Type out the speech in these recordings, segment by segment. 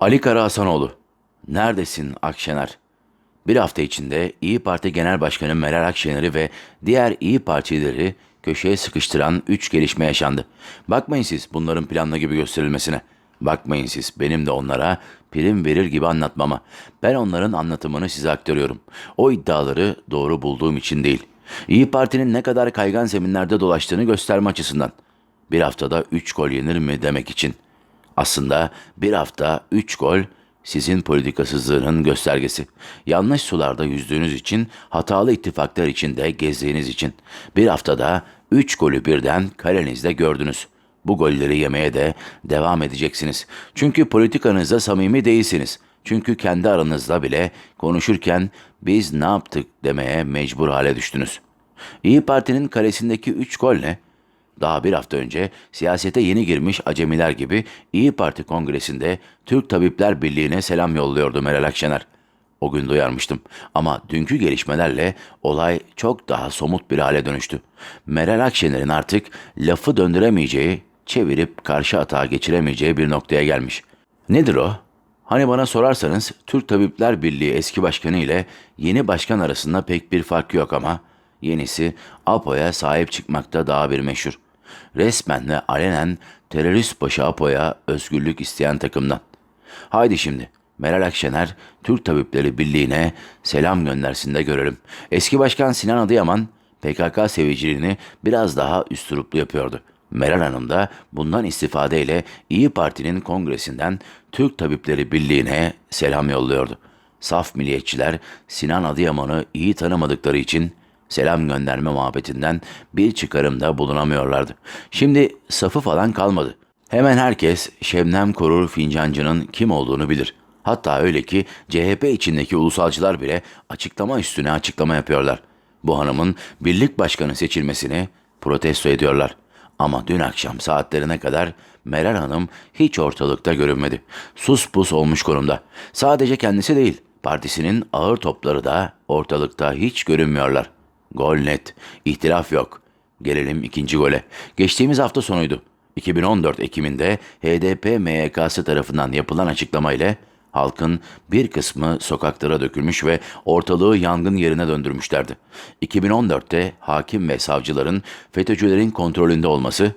Ali Kara Hasanoğlu, neredesin Akşener? Bir hafta içinde İyi Parti Genel Başkanı Meral Akşener'i ve diğer İyi Partilileri köşeye sıkıştıran üç gelişme yaşandı. Bakmayın siz bunların planlı gibi gösterilmesine. Bakmayın siz benim de onlara prim verir gibi anlatmama. Ben onların anlatımını size aktarıyorum. O iddiaları doğru bulduğum için değil. İyi Parti'nin ne kadar kaygan zeminlerde dolaştığını gösterme açısından. Bir haftada üç gol yenir mi demek için. Aslında bir hafta 3 gol sizin politikasızlığının göstergesi. Yanlış sularda yüzdüğünüz için, hatalı ittifaklar içinde gezdiğiniz için. Bir haftada 3 golü birden kalenizde gördünüz. Bu golleri yemeye de devam edeceksiniz. Çünkü politikanızda samimi değilsiniz. Çünkü kendi aranızda bile konuşurken biz ne yaptık demeye mecbur hale düştünüz. İyi Parti'nin kalesindeki 3 gol ne? Daha bir hafta önce siyasete yeni girmiş acemiler gibi İyi Parti kongresinde Türk Tabipler Birliği'ne selam yolluyordu Meral Akşener. O gün duyarmıştım ama dünkü gelişmelerle olay çok daha somut bir hale dönüştü. Meral Akşener'in artık lafı döndüremeyeceği, çevirip karşı atağa geçiremeyeceği bir noktaya gelmiş. Nedir o? Hani bana sorarsanız Türk Tabipler Birliği eski başkanı ile yeni başkan arasında pek bir fark yok ama yenisi APO'ya sahip çıkmakta daha bir meşhur. Resmen ve alenen terörist başı APO'ya özgürlük isteyen takımdan. Haydi şimdi Meral Akşener Türk Tabipleri Birliği'ne selam göndersin de görelim. Eski başkan Sinan Adıyaman PKK seviciliğini biraz daha üstüruplu yapıyordu. Meral Hanım da bundan istifadeyle İyi Parti'nin kongresinden Türk Tabipleri Birliği'ne selam yolluyordu. Saf milliyetçiler Sinan Adıyaman'ı iyi tanımadıkları için selam gönderme muhabbetinden bir çıkarımda bulunamıyorlardı. Şimdi safı falan kalmadı. Hemen herkes Şebnem Korur Fincancı'nın kim olduğunu bilir. Hatta öyle ki CHP içindeki ulusalcılar bile açıklama üstüne açıklama yapıyorlar. Bu hanımın birlik başkanı seçilmesini protesto ediyorlar. Ama dün akşam saatlerine kadar Meral Hanım hiç ortalıkta görünmedi. Sus pus olmuş konumda. Sadece kendisi değil, partisinin ağır topları da ortalıkta hiç görünmüyorlar. Gol net, ihtilaf yok. Gelelim ikinci gole. Geçtiğimiz hafta sonuydu. 2014 Ekim'inde HDP MYK'sı tarafından yapılan açıklama ile halkın bir kısmı sokaklara dökülmüş ve ortalığı yangın yerine döndürmüşlerdi. 2014'te hakim ve savcıların FETÖ'cülerin kontrolünde olması,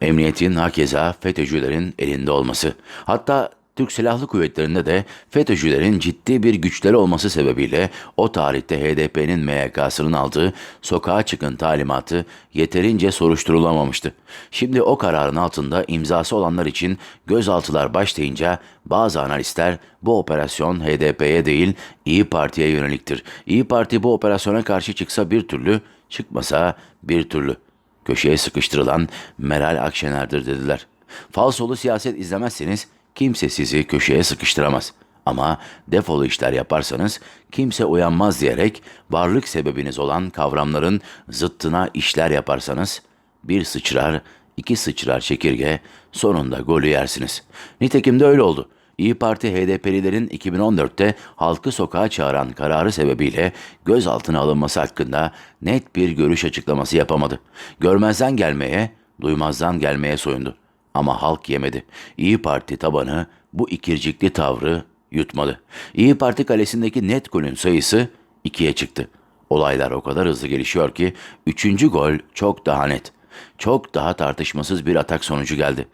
emniyetin hakeza FETÖ'cülerin elinde olması, hatta Türk Silahlı Kuvvetleri'nde de FETÖ'cülerin ciddi bir güçleri olması sebebiyle o tarihte HDP'nin MYK'sının aldığı sokağa çıkın talimatı yeterince soruşturulamamıştı. Şimdi o kararın altında imzası olanlar için gözaltılar başlayınca bazı analistler bu operasyon HDP'ye değil İyi Parti'ye yöneliktir. İyi Parti bu operasyona karşı çıksa bir türlü, çıkmasa bir türlü. Köşeye sıkıştırılan Meral Akşener'dir dediler. Falsolu siyaset izlemezseniz kimse sizi köşeye sıkıştıramaz. Ama defolu işler yaparsanız kimse uyanmaz diyerek varlık sebebiniz olan kavramların zıttına işler yaparsanız bir sıçrar, iki sıçrar çekirge sonunda golü yersiniz. Nitekim de öyle oldu. İyi Parti HDP'lilerin 2014'te halkı sokağa çağıran kararı sebebiyle gözaltına alınması hakkında net bir görüş açıklaması yapamadı. Görmezden gelmeye, duymazdan gelmeye soyundu. Ama halk yemedi. İyi Parti tabanı bu ikircikli tavrı yutmadı. İyi Parti kalesindeki net golün sayısı ikiye çıktı. Olaylar o kadar hızlı gelişiyor ki üçüncü gol çok daha net. Çok daha tartışmasız bir atak sonucu geldi.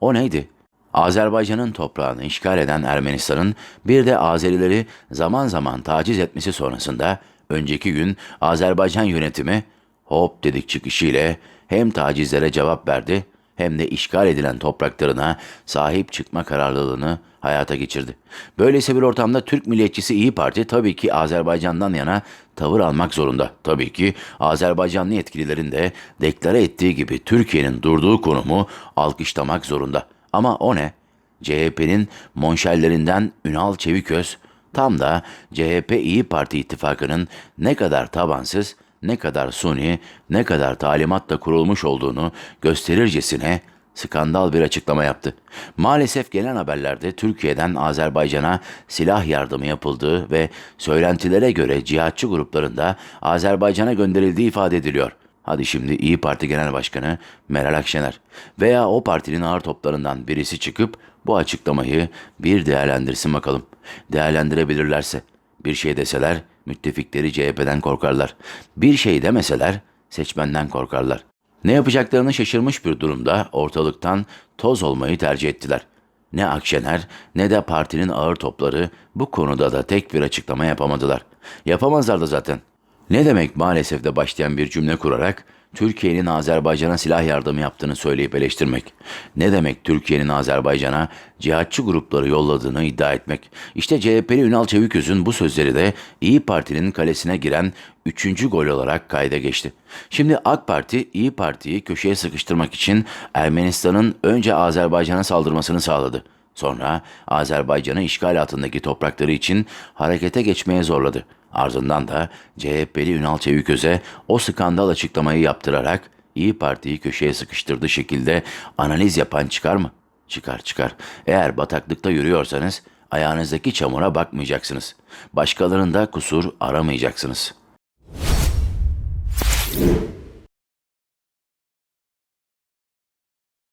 O neydi? Azerbaycan'ın toprağını işgal eden Ermenistan'ın bir de Azerileri zaman zaman taciz etmesi sonrasında önceki gün Azerbaycan yönetimi hop dedik çıkışıyla hem tacizlere cevap verdi hem de işgal edilen topraklarına sahip çıkma kararlılığını hayata geçirdi. Böylesi bir ortamda Türk milliyetçisi İyi Parti tabii ki Azerbaycan'dan yana tavır almak zorunda. Tabii ki Azerbaycanlı yetkililerin de deklare ettiği gibi Türkiye'nin durduğu konumu alkışlamak zorunda. Ama o ne? CHP'nin monşerlerinden Ünal Çeviköz tam da CHP İyi Parti ittifakının ne kadar tabansız, ne kadar suni, ne kadar talimatla kurulmuş olduğunu gösterircesine skandal bir açıklama yaptı. Maalesef gelen haberlerde Türkiye'den Azerbaycan'a silah yardımı yapıldığı ve söylentilere göre cihatçı gruplarında Azerbaycan'a gönderildiği ifade ediliyor. Hadi şimdi İyi Parti Genel Başkanı Meral Akşener veya o partinin ağır toplarından birisi çıkıp bu açıklamayı bir değerlendirsin bakalım. Değerlendirebilirlerse bir şey deseler müttefikleri CHP'den korkarlar. Bir şey demeseler seçmenden korkarlar. Ne yapacaklarını şaşırmış bir durumda ortalıktan toz olmayı tercih ettiler. Ne Akşener ne de partinin ağır topları bu konuda da tek bir açıklama yapamadılar. Yapamazlar da zaten. Ne demek maalesef de başlayan bir cümle kurarak Türkiye'nin Azerbaycan'a silah yardımı yaptığını söyleyip eleştirmek. Ne demek Türkiye'nin Azerbaycan'a cihatçı grupları yolladığını iddia etmek. İşte CHP'li Ünal Çeviköz'ün bu sözleri de İyi Parti'nin kalesine giren üçüncü gol olarak kayda geçti. Şimdi AK Parti İyi Parti'yi köşeye sıkıştırmak için Ermenistan'ın önce Azerbaycan'a saldırmasını sağladı. Sonra Azerbaycan'ı işgal altındaki toprakları için harekete geçmeye zorladı. Ardından da CHP'li Ünal Çeviköz'e o skandal açıklamayı yaptırarak İyi Parti'yi köşeye sıkıştırdığı şekilde analiz yapan çıkar mı? Çıkar çıkar. Eğer bataklıkta yürüyorsanız ayağınızdaki çamura bakmayacaksınız. Başkalarında kusur aramayacaksınız.